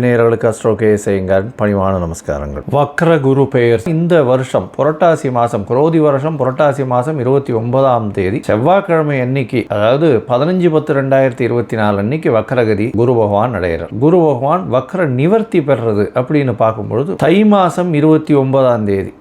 நேயர்களுக்கு அஸ்ட்ரோ செய்யுங்கள் பணிவான நமஸ்காரங்கள். வக்ர குரு பெயர். இந்த வருஷம் புரட்டாசி மாதம் குரோதி வருஷம் புரட்டாசி மாதம் இருபத்தி ஒன்பதாம் தேதி. செவ்வாய்க்கிழமை அன்னைக்கு அதாவது பதினஞ்சு பத்து ரெண்டாயிரத்தி இருபத்தி நாலு அன்னைக்கு வக்ரகதி குரு பகவான் அடைகிறார். குரு பகவான் வக்ர நிவர்த்தி பெறுறது அப்படின்னு பார்க்கும்பொழுது தை மாதம் இருபத்தி ஒன்பதாம் தேதி.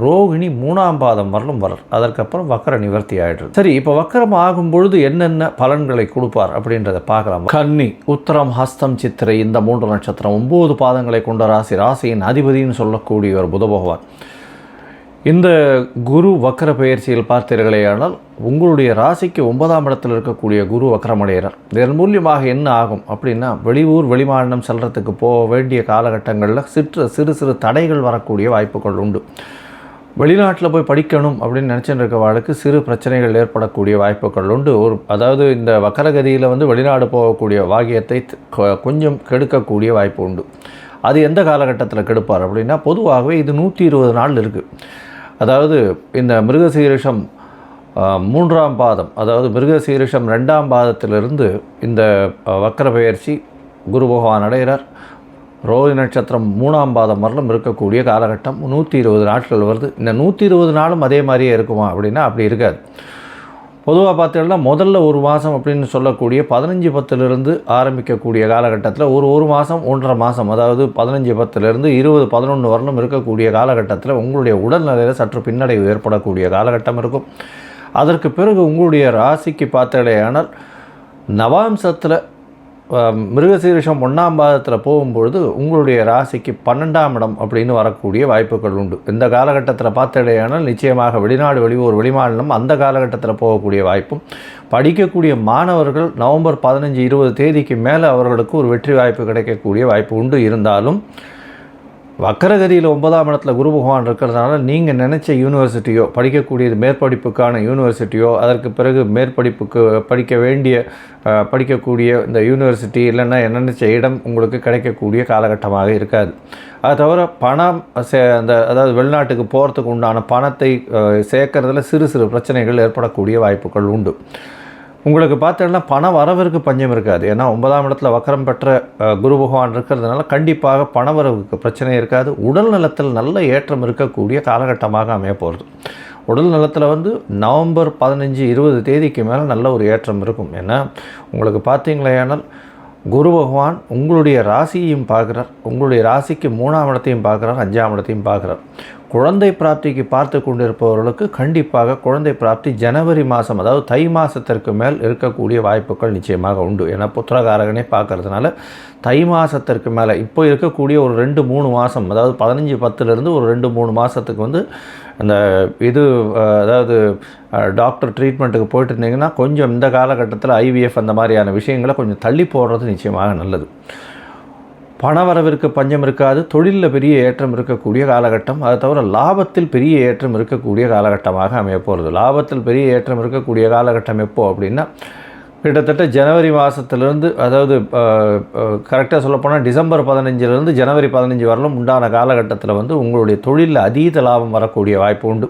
ரோகிணி மூணாம் பாதம் வரலும் வரல் அதற்கப்புறம் வக்கர நிவர்த்தி ஆகிடுது சரி இப்போ வக்கரம் ஆகும் பொழுது என்னென்ன பலன்களை கொடுப்பார் அப்படின்றத பார்க்கலாம். கன்னி உத்தரம் ஹஸ்தம் சித்திரை இந்த மூன்று நட்சத்திரம் ஒன்பது பாதங்களை கொண்ட ராசி. ராசியின் அதிபதினு சொல்லக்கூடிய ஒரு புத பகவான். இந்த குரு வக்கர பயிற்சியில் பார்த்தீர்களேயானால் உங்களுடைய ராசிக்கு ஒன்பதாம் இடத்தில் இருக்கக்கூடிய குரு வக்கரமடைகிறார். இதன் மூலியமாக என்ன ஆகும் அப்படின்னா வெளியூர் வெளிமாநிலம் செல்றதுக்கு போக வேண்டிய காலகட்டங்களில் சிற்று சிறு சிறு தடைகள் வரக்கூடிய வாய்ப்புகள் உண்டு. வெளிநாட்டில் போய் படிக்கணும் அப்படின்னு நினச்சிட்டு இருக்கவாளுக்கு சிறு பிரச்சனைகள் ஏற்படக்கூடிய வாய்ப்புகள் உண்டு. ஒரு அதாவது இந்த வக்கரகதியில் வந்து வெளிநாடு போகக்கூடிய வாகியத்தை கொஞ்சம் கெடுக்கக்கூடிய வாய்ப்பு உண்டு. அது எந்த காலகட்டத்தில் கெடுப்பார் அப்படின்னா பொதுவாகவே இது நூற்றி இருபது நாள் இருக்குது அதாவது இந்த மிருகசீரிஷம் மூன்றாம் பாதம் அதாவது மிருகசீரிஷம் ரெண்டாம் பாதத்திலிருந்து இந்த வக்கர பயிற்சி குரு பகவான் அடைகிறார். ரோஹி நட்சத்திரம் மூணாம் பாதம் வரலும் இருக்கக்கூடிய காலகட்டம். நூற்றி இருபது நாட்கள் வருது. இந்த நூற்றி இருபது நாளும் அதே மாதிரியே இருக்குமா அப்படின்னா அப்படி இருக்காது. பொதுவாக பார்த்தீங்கன்னா முதல்ல ஒரு மாதம் அப்படின்னு சொல்லக்கூடிய பதினஞ்சு பத்துலேருந்து ஆரம்பிக்கக்கூடிய காலகட்டத்தில் ஒரு ஒரு மாதம் ஒன்றரை மாதம் அதாவது பதினஞ்சு பத்துலேருந்து இருபது பதினொன்று வரலும் இருக்கக்கூடிய காலகட்டத்தில் உங்களுடைய உடல்நிலையில் சற்று பின்னடைவு ஏற்படக்கூடிய காலகட்டம் இருக்கும். அதற்கு பிறகு உங்களுடைய ராசிக்கு பார்த்தடையானால் நவாம்சத்தில் மிருகசீரிஷம் ஒன்றாம் பாதத்தில் போகும்பொழுது உங்களுடைய ராசிக்கு பன்னெண்டாம் இடம் அப்படின்னு வரக்கூடிய வாய்ப்புகள் உண்டு. இந்த காலகட்டத்தில் பார்த்தடையானால் நிச்சயமாக வெளிநாடு வெளியூர் வெளிமாநிலம் அந்த காலகட்டத்தில் போகக்கூடிய வாய்ப்பும் படிக்கக்கூடிய மாணவர்கள் நவம்பர் பதினஞ்சு இருபது தேதிக்கு மேலே அவர்களுக்கு ஒரு வெற்றி வாய்ப்பு கிடைக்கக்கூடிய வாய்ப்பு உண்டு. இருந்தாலும் வக்கரகதியில் ஒன்பதாம் இடத்துல குரு பகவான் இருக்கிறதுனால நீங்கள் நினச்ச யூனிவர்சிட்டியோ படிக்கக்கூடியது மேற்படிப்புக்கான யூனிவர்சிட்டியோ அதற்கு பிறகு மேற்படிப்புக்கு படிக்க வேண்டிய படிக்கக்கூடிய இந்த யூனிவர்சிட்டி இல்லைன்னா நினச்ச இடம் உங்களுக்கு கிடைக்கக்கூடிய காலகட்டமாக இருக்காது. அது தவிர பணம் சே அந்த அதாவது வெளிநாட்டுக்கு போகிறதுக்கு உண்டான பணத்தை சேர்க்கறதுல சிறு சிறு பிரச்சனைகள் ஏற்படக்கூடிய வாய்ப்புகள் உண்டு. உங்களுக்கு பார்த்தீங்கன்னா பண வரவிற்கு பஞ்சம் இருக்காது. ஏன்னா ஒன்பதாம் இடத்துல வக்கரம் பெற்ற குரு பகவான் இருக்கிறதுனால கண்டிப்பாக பண வரவுக்கு பிரச்சனை இருக்காது. உடல் நலத்தில் நல்ல ஏற்றம் இருக்கக்கூடிய காலகட்டமாக அமைய போகிறது உடல் நலத்தில் வந்து நவம்பர் பதினஞ்சு இருபது தேதிக்கு மேலே நல்ல ஒரு ஏற்றம் இருக்கும். ஏன்னா உங்களுக்கு பார்த்தீங்களேனால் குரு பகவான் உங்களுடைய ராசியையும் பார்க்குறார். உங்களுடைய ராசிக்கு மூணாம் இடத்தையும் பார்க்குறார் அஞ்சாம் இடத்தையும் பார்க்குறார். குழந்தை பிராப்திக்கு பார்த்து கொண்டிருப்பவர்களுக்கு கண்டிப்பாக குழந்தை பிராப்தி ஜனவரி மாதம் அதாவது தை மாதத்திற்கு மேல் இருக்கக்கூடிய வாய்ப்புகள் நிச்சயமாக உண்டு. ஏன்னா புத்திரகாரகனே பார்க்கறதுனால தை மாதத்திற்கு மேலே இப்போ இருக்கக்கூடிய ஒரு ரெண்டு மூணு மாதம் அதாவது பதினஞ்சு பத்துலேருந்து ஒரு ரெண்டு மூணு மாதத்துக்கு வந்து அந்த இது அதாவது டாக்டர் ட்ரீட்மெண்ட்டுக்கு போயிட்டு இருந்தீங்கன்னா கொஞ்சம் இந்த காலகட்டத்தில் ஐவிஎஃப் அந்த மாதிரியான விஷயங்களை கொஞ்சம் தள்ளி போடுறது நிச்சயமாக நல்லது. பணவரவிற்கு பஞ்சம் இருக்காது தொழிலில் பெரிய ஏற்றம் இருக்கக்கூடிய காலகட்டம். அதை தவிர லாபத்தில் பெரிய ஏற்றம் இருக்கக்கூடிய காலகட்டமாக அமையப்போகிறது லாபத்தில் பெரிய ஏற்றம் இருக்கக்கூடிய காலகட்டம் எப்போ அப்படின்னா கிட்டத்தட்ட ஜனவரி மாதத்துலேருந்து அதாவது கரெக்டாக சொல்லப்போனால் டிசம்பர் பதினஞ்சிலேருந்து ஜனவரி பதினஞ்சு வரலும் உண்டான காலகட்டத்தில் வந்து உங்களுடைய தொழிலில் அதீத லாபம் வரக்கூடிய வாய்ப்பு உண்டு.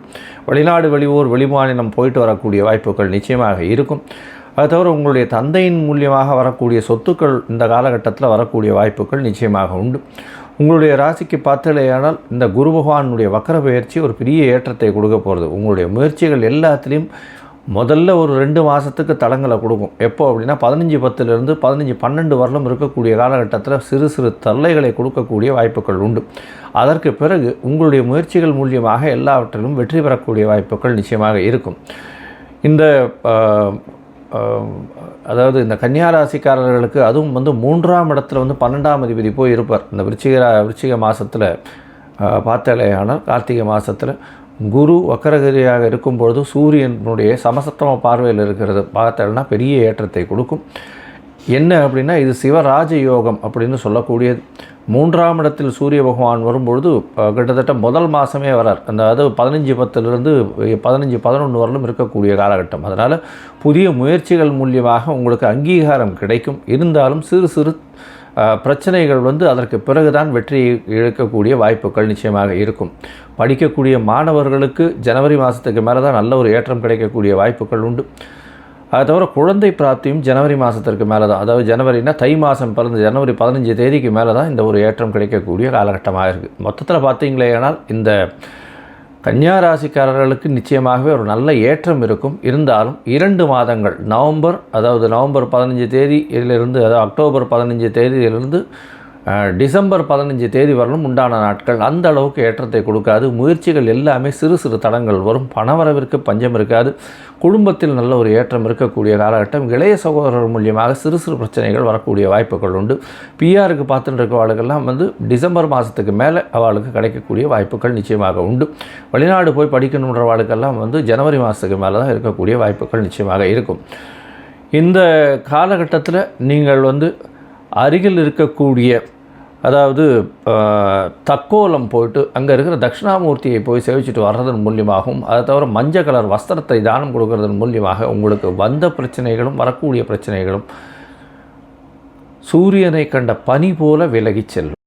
வெளிநாடு வெளியூர் வெளிமாநிலம் போயிட்டு வரக்கூடிய வாய்ப்புகள் நிச்சயமாக இருக்கும். அது தவிர உங்களுடைய தந்தையின் மூலியமாக வரக்கூடிய சொத்துக்கள் இந்த காலகட்டத்தில் வரக்கூடிய வாய்ப்புகள் நிச்சயமாக உண்டு. உங்களுடைய ராசிக்கு பார்த்தலையானால் இந்த குரு பகவானுடைய வக்கர பயிற்சி ஒரு பெரிய ஏற்றத்தை கொடுக்க போகிறது உங்களுடைய முயற்சிகள் எல்லாத்துலேயும் முதல்ல ஒரு ரெண்டு மாதத்துக்கு தளங்களை கொடுக்கும். எப்போ அப்படின்னா பதினஞ்சு பத்துலேருந்து பதினஞ்சு பன்னெண்டு வரலும் இருக்கக்கூடிய காலகட்டத்தில் சிறு சிறு தொல்லைகளை கொடுக்கக்கூடிய வாய்ப்புகள் உண்டு. அதற்கு பிறகு உங்களுடைய முயற்சிகள் மூலியமாக எல்லாவற்றிலும் வெற்றி பெறக்கூடிய வாய்ப்புகள் நிச்சயமாக இருக்கும். இந்த அதாவது இந்த கன்னியாராசிக்காரர்களுக்கு அதுவும் வந்து மூன்றாம் இடத்துல வந்து பன்னெண்டாம் அதிபதி போய் இருப்பார். இந்த விருச்சிக விருச்சிக மாதத்தில் பார்த்தாலேயானால் கார்த்திகை மாதத்தில் குரு வக்கரகிரியாக இருக்கும்பொழுது சூரியனுடைய சமசத்தம பார்வையில் இருக்கிறது. பார்த்தோம்னா பெரிய ஏற்றத்தை கொடுக்கும். என்ன அப்படின்னா இது சிவராஜ யோகம் அப்படின்னு சொல்லக்கூடியது. மூன்றாம் இடத்தில் சூரிய பகவான் வரும்பொழுது கிட்டத்தட்ட முதல் மாதமே வரார். அந்த அதாவது பதினஞ்சு பத்துலேருந்து பதினஞ்சு பதினொன்று வரலும் இருக்கக்கூடிய காலகட்டம். அதனால் புதிய முயற்சிகள் மூலியமாக உங்களுக்கு அங்கீகாரம் கிடைக்கும். இருந்தாலும் சிறு சிறு பிரச்சனைகள் வந்து அதற்கு பிறகுதான் வெற்றியை இழக்கக்கூடிய வாய்ப்புகள் நிச்சயமாக இருக்கும். படிக்கக்கூடிய மாணவர்களுக்கு ஜனவரி மாதத்துக்கு மேலே தான் நல்ல ஒரு ஏற்றம் கிடைக்கக்கூடிய வாய்ப்புகள் உண்டு. அது தவிர குழந்தை பிராப்தியும் ஜனவரி மாதத்திற்கு மேலே தான் அதாவது ஜனவரினா தை மாதம் பிறந்த ஜனவரி பதினஞ்சு தேதிக்கு மேலே தான் இந்த ஒரு ஏற்றம் கிடைக்கக்கூடிய காலகட்டமாக இருக்குது மொத்தத்தில் பார்த்தீங்களேனால் இந்த கன்னியா ராசிக்காரர்களுக்கு நிச்சயமாகவே ஒரு நல்ல ஏற்றம் இருக்கும். இருந்தாலும் இரண்டு மாதங்கள் நவம்பர் அதாவது நவம்பர் பதினஞ்சு தேதியிலிருந்து அதாவது அக்டோபர் பதினஞ்சு தேதியிலிருந்து டிசம்பர் பதினஞ்சு தேதி வரலும் உண்டான நாட்கள். அந்த அளவுக்கு ஏற்றத்தை கொடுக்காது. முயற்சிகள் எல்லாமே சிறு சிறு தடங்கள் வரும். பணவரவிற்கு பஞ்சம் இருக்காது. குடும்பத்தில் நல்ல ஒரு ஏற்றம் இருக்கக்கூடிய காலகட்டம். இளைய சகோதரர் மூலியமாக சிறு சிறு பிரச்சனைகள் வரக்கூடிய வாய்ப்புகள் உண்டு. பிஆருக்கு பார்த்துட்டு இருக்கவாளுக்கெல்லாம் வந்து டிசம்பர் மாதத்துக்கு மேலே அவளுக்கு கிடைக்கக்கூடிய வாய்ப்புகள் நிச்சயமாக உண்டு. வெளிநாடு போய் படிக்கணுன்றவாளுக்கெல்லாம் வந்து ஜனவரி மாதத்துக்கு மேலே தான் இருக்கக்கூடிய வாய்ப்புகள் நிச்சயமாக இருக்கும். இந்த காலகட்டத்தில் நீங்கள் வந்து அருகில் இருக்கக்கூடிய அதாவது தக்கோலம் போயிட்டு அங்கே இருக்கிற தட்சிணாமூர்த்தியை போய் சேவிச்சுட்டு வர்றதன் மூலியமாகவும் அதை தவிர மஞ்சள் கலர் வஸ்திரத்தை தானம் கொடுக்கறதன் மூலியமாக உங்களுக்கு வந்த பிரச்சனைகளும் வரக்கூடிய பிரச்சனைகளும் சூரியனை கண்ட பனி போல விலகிச் செல்லும்.